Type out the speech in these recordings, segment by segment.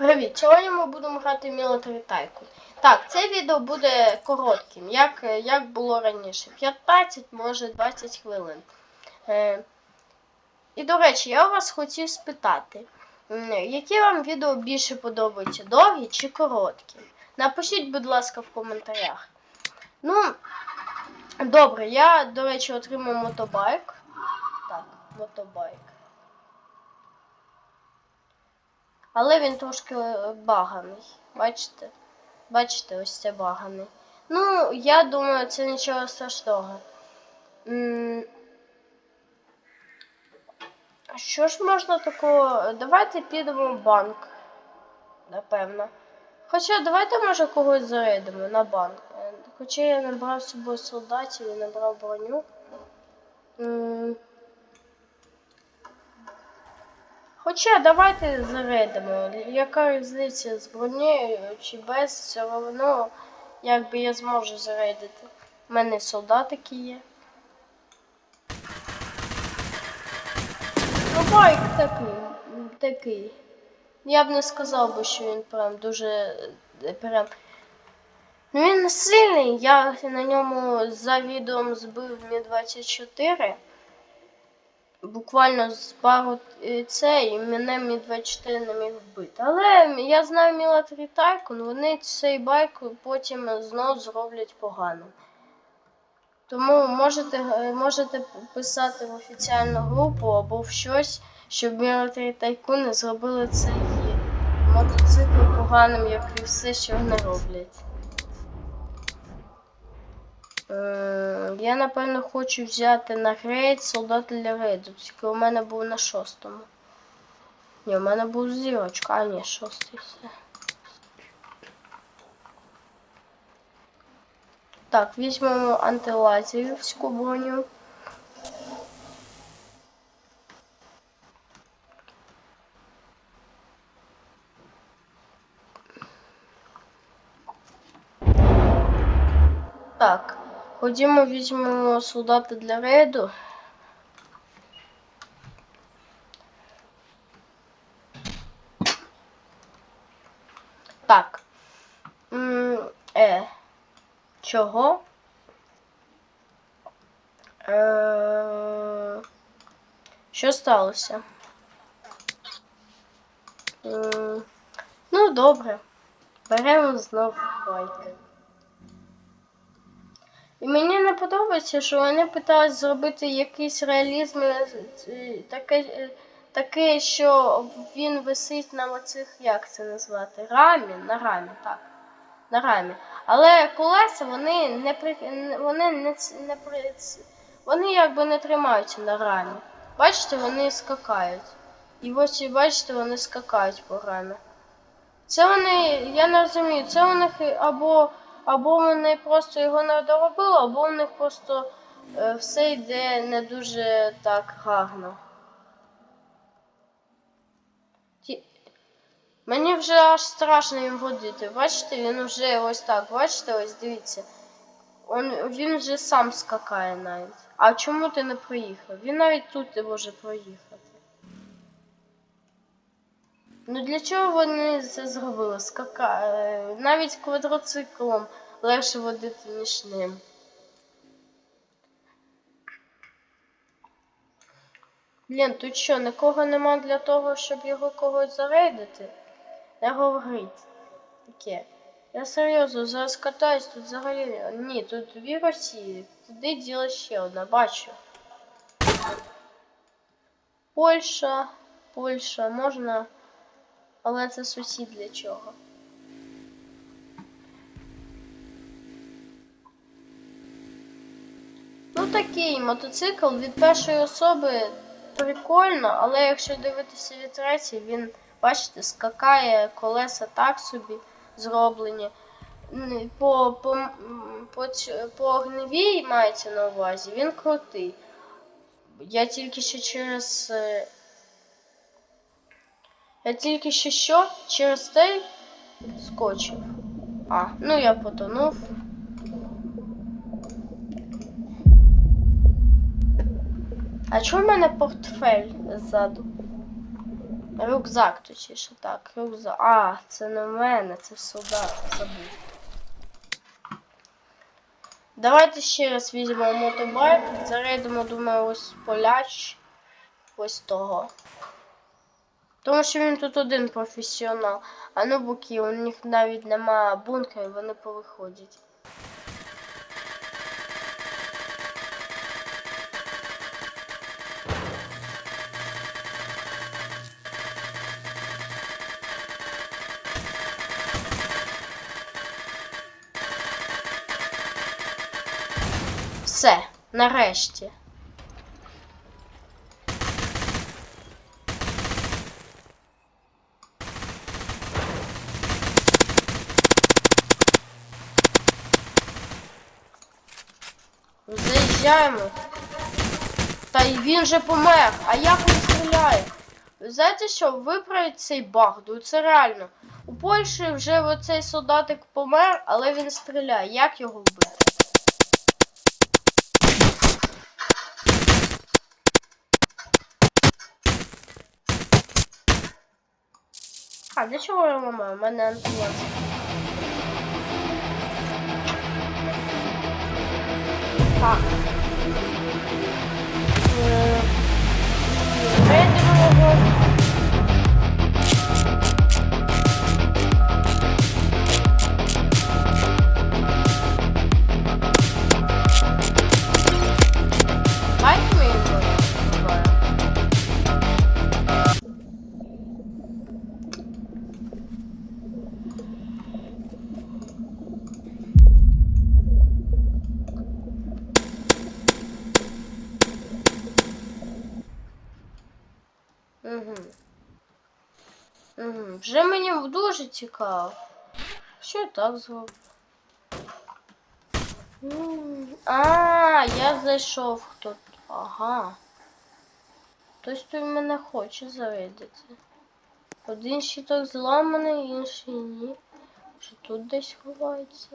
Привіт! Сьогодні ми будемо грати в Military Tycoon. Так, це відео буде коротким, як, як було раніше. 15, може 20 хвилин. Е, і до речі, я вас хотів спитати, які вам відео більше подобаються, довгі чи короткі? Напишіть, будь ласка, в коментарях. Ну, добре, я, до речі, отримав мотобайк. Так, мотобайк. Але він трошки е, баганий. Бачите? Бачите, ось це баганий. Ну, я думаю, це нічого страшного. Що ж можна такого? Давайте підемо в банк. Напевно. Хоча давайте, може, когось зарядимо на банк. Е, Хоча я не брав з собою солдатів і не брав броню. М, Хоча давайте зарядимо. Яка різниця з бронею чи без, все одно якби я зможу зарядити. У мене солдатики є. Ну, байк такий. такий. Я б не сказав би, що він прям дуже е, прям. Ну він сильний. Я на ньому за відео збив Мі 24 буквально з пару е, це, і мене Мі 24 не міг вбити. Але я знаю Military Tycoon, вони цей байк потім знов зроблять поганим. Тому можете, е, можете писати в офіціальну групу або в щось, щоб Military Tycoon зробили цей мотоцикл поганим, як і все, що вони роблять. Е, Я напевно хочу взяти на рейд солдат для рейду, тільки у мене був на шостому. Ні, у мене був зірочка, а ні, шостий все. Так, візьмемо антилазерівську броню. Так, ходімо, візьмемо солдати для рейду. Так. М, Е. Чого? Е, що сталося? Ну, добре. Беремо знов байк. І мені не подобається, що вони питають зробити якийсь реалізм е, е, таке, е, таке, що він висить на оцих, як це назвати? Рамі, на рамі, так. На рамі. Але колеса вони не при вони не, не при вони якби не тримаються на рамі. Бачите, вони скакають. І ось бачите, вони скакають по рамі. Це вони, я не розумію, це у них або, або вони просто його не доробили, або у них просто е, все йде не дуже так гарно. Мені вже аж страшно їм водити. Бачите, він вже ось так, бачите, ось дивіться. Он, він вже сам скакає навіть. А чому ти не проїхав? Він навіть тут не може проїхати. Ну для чого вони це зробили? Скака... е, Навіть квадроциклом легше водити, ніж ним. Блін, тут що, нікого нема для того, щоб його когось зарейдити? Не говорить. Таке. Я серйозно, зараз катаюсь, тут взагалі. Ні, тут дві Росії. Туди діла ще одна, бачу. Польща, Польща, можна. Але це сусід для чого? Такий мотоцикл від першої особи прикольно, але якщо дивитися від третьої, він, бачите, скакає, колеса так собі зроблені. По, по, по, по огневій мається на увазі, він крутий. Я тільки що через. е, Я тільки що що через той скочив. А, ну я потонув. А чому в мене портфель ззаду? Рюкзак, точніше, так, рюкзак. А, це не в мене, це солдат, забув. Давайте ще раз візьмемо мотобайк, зарядимо, думаю, ось поляч. Ось того. Тому що він тут один професіонал. А ну буки, у них навіть немає бункерів, вони повиходять. Все, нарешті. Заїжджаємо. Та й він же помер. А як він стріляє? Ви знаєте що, виправить цей баг, ну це реально. У Польщі вже оцей солдатик помер, але він стріляє. Як його вбити? А, для чого я ламаю? У мене антилаз. Так. Е, Вже мені дуже цікаво. Що я так зроблю? М, А, я зайшов хто. Ага. Хтось тут мене хоче завидіти. Один щиток зламаний, інший ні. Що тут десь ховається?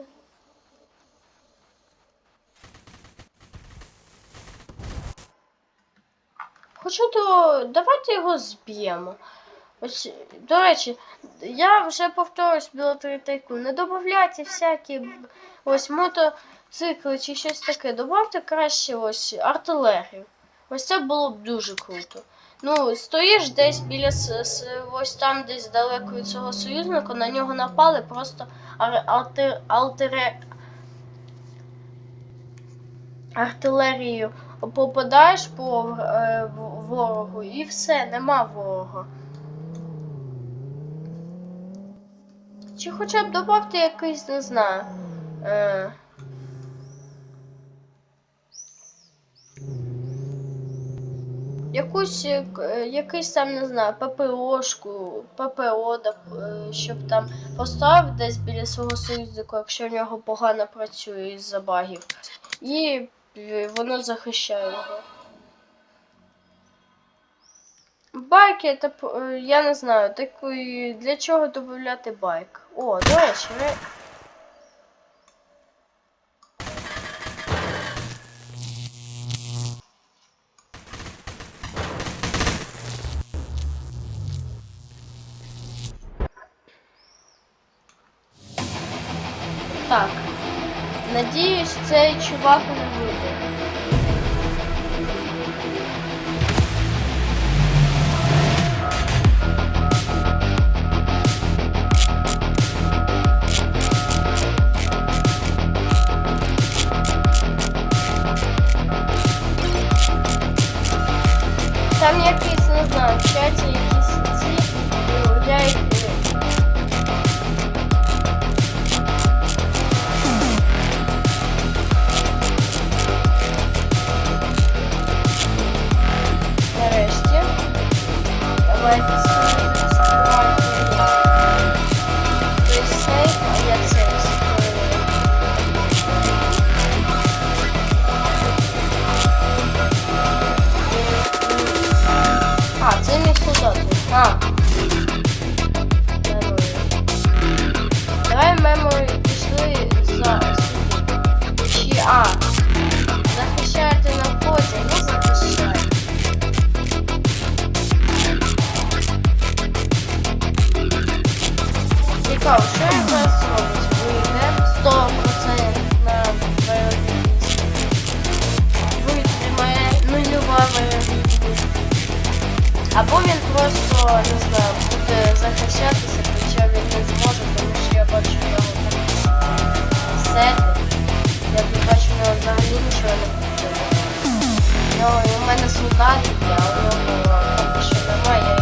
Хоча то давайте його зб'ємо. Ось, до речі, я вже повторюсь білотритейку. Не додавайте всякі ось мотоцикли чи щось таке. Добавте краще ось артилерію. Ось це було б дуже круто. Ну, стоїш десь біля ось там десь далеко від цього союзника, на нього напали, просто ар- артир, альтере- артилерією попадаєш по е, ворогу і все, нема ворога. Чи хоча б добавте якийсь, не знаю. Е, якусь, е, е, якийсь там, не знаю, ППОшку, ППО, е, щоб там поставив десь біля свого союзника, якщо в нього погано працює із-за багів. І воно захищає його. Байки, це, е, я не знаю, такий, для чого додати байк? О, до речі, ре... Так. Надіюсь, цей чувак не вийде. Там якісь, не знаю, в чаті Цікаво, що він зараз робить? Вийде 100% на виробництво. Витримає нульова виробництво. Або він просто, не знаю, буде захищатися, хоча він не зможе, тому що я бачу в нього сети. Я тут бачу в нього взагалі нічого не буде. У в мене солдати, є, а у нього що немає,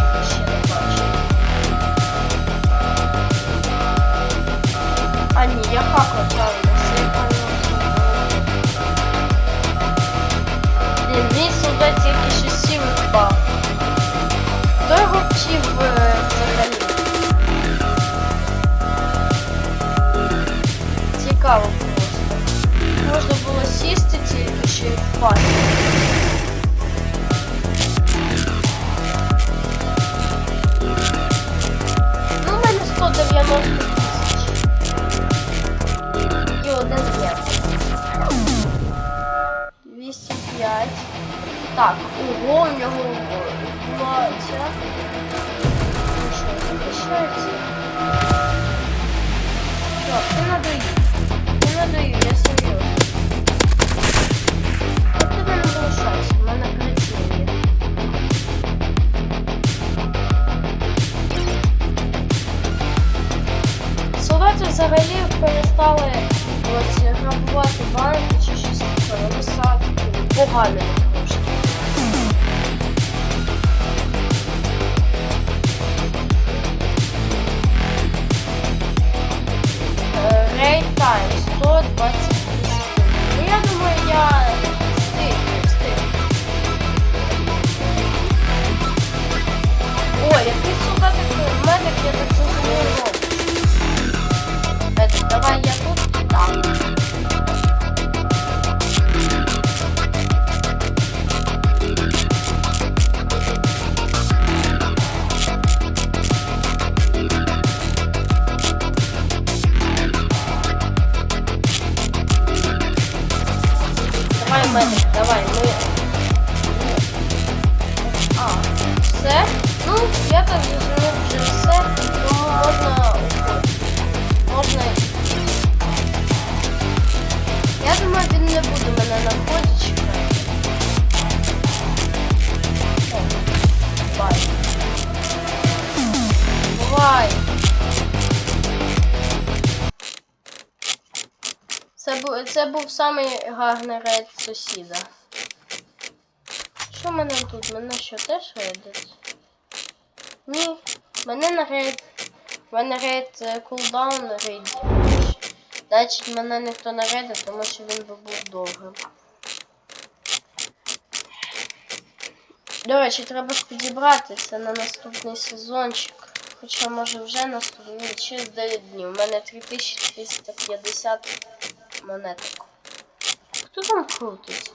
поганими трошки. Давай, медик, давай, ми. А, все? Ну, я так зрозумів вже все, тому можна уходити. Можна. Я думаю, він не буде мене на вході чекати. О, Бай. Бувай. Це був, це був самий гарний рейд сусіда. Що в мене тут? Мене що теж рейдить? Ні, мене на рейд. Мене рейд е, кулдаун рейд. Значить, мене ніхто не рейдив, тому що він би був довгим. До речі, треба ж підібрати це на наступний сезончик. Хоча може вже наступний через 9 днів. У мене 3350 монеток. Хто там крутить?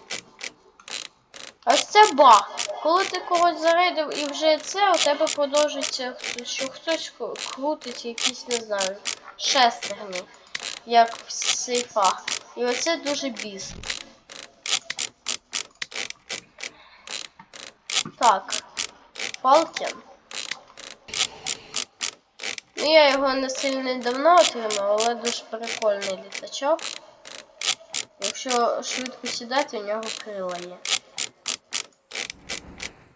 Ось це баг. Коли ти когось зарейдив і вже це, у тебе продовжується, що хтось крутить якісь, не знаю, шестерні, як в сейфах. І оце дуже бісить. Так. Фалкен. Ну, я його не сильно давно отримав, але дуже прикольний літачок. Якщо швидко сідати, у нього крила є.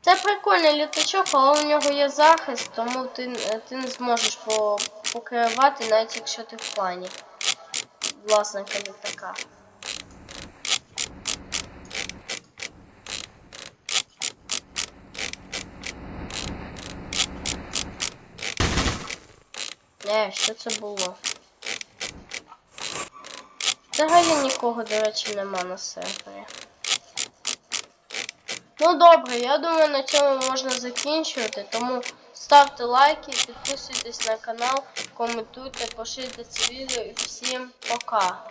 Це прикольний літачок, але у нього є захист, тому ти, ти не зможеш по, покривати, навіть якщо ти в плані власника літака. Не, що це було? Взагалі нікого, до речі, нема на сервері. Ну добре, я думаю, на цьому можна закінчувати. Тому ставте лайки, підписуйтесь на канал, коментуйте, поширте це відео і всім пока.